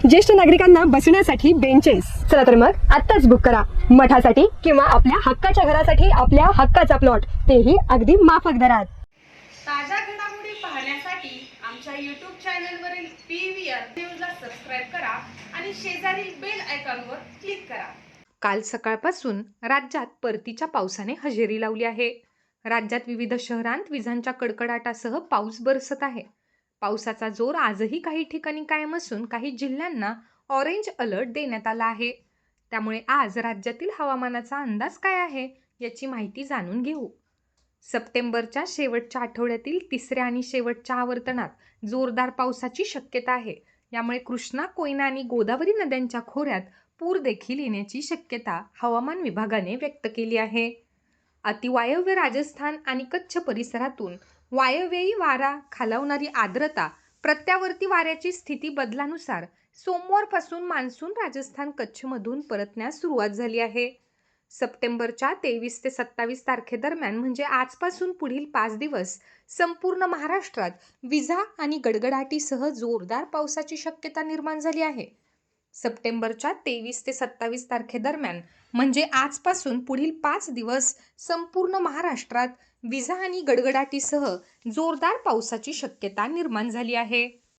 ज्येष्ठ नागरिकांना बसण्यासाठी बेंचेस चला तर मग आत्ताच बुक करा. मठासाठी किंवा आपल्या हक्काच्या घरासाठी आपल्या हक्काचा प्लॉट तेही अगदी माफक दरात. ताज्या घडामोडी पाहण्यासाठी आमच्या यूट्यूब चॅनलवरील पी व्ही आर न्यूजला सबस्क्राईब करा आणि शेजारील बेल आयकॉनवर क्लिक करा. काल सकाळपासून राज्यात परतीच्या पावसाने हजेरी लावली आहे. राज्यात विविध शहरांत विजांच्या कडकडाटासह पाऊस बरसत आहे. पावसाचा जोर आजही काही ठिकाणी कायम असून काही जिल्ह्यांना ऑरेंज अलर्ट देण्यात आला आहे. त्यामुळे आज राज्यातील हवामानाचा अंदाज काय आहे याची माहिती जाणून घेऊ. सप्टेंबरच्या शेवटच्या आठवड्यातील तिसऱ्या आणि शेवटच्या आवर्तनात जोरदार पावसाची शक्यता आहे. यामुळे कृष्णा कोयना आणि गोदावरी नद्यांच्या खोऱ्यात पूर देखील येण्याची शक्यता हवामान विभागाने व्यक्त केली आहे. अतिवायव्य राजस्थान आणि कच्छ परिसरातून वायव्ययी वारा खालावणारी आर्द्रता प्रत्यावर्ती वाऱ्याची स्थिती बदलानुसार सोमवारपासून मान्सून राजस्थान कच्छमधून परतण्यास सुरुवात झाली आहे. सप्टेंबरच्या तेवीस ते सत्तावीस तारखेदरम्यान म्हणजे आजपासून पुढील पाच दिवस संपूर्ण महाराष्ट्रात विजा आणि गडगडाटीसह जोरदार पावसाची शक्यता निर्माण झाली आहे. सप्टेंबरच्या तेवीस ते सत्तावीस तारखेदरम्यान. म्हणजे आजपासून पुढील पाच दिवस संपूर्ण महाराष्ट्रात विजा आणि गडगडाटीसह जोरदार पावसाची शक्यता निर्माण झाली आहे.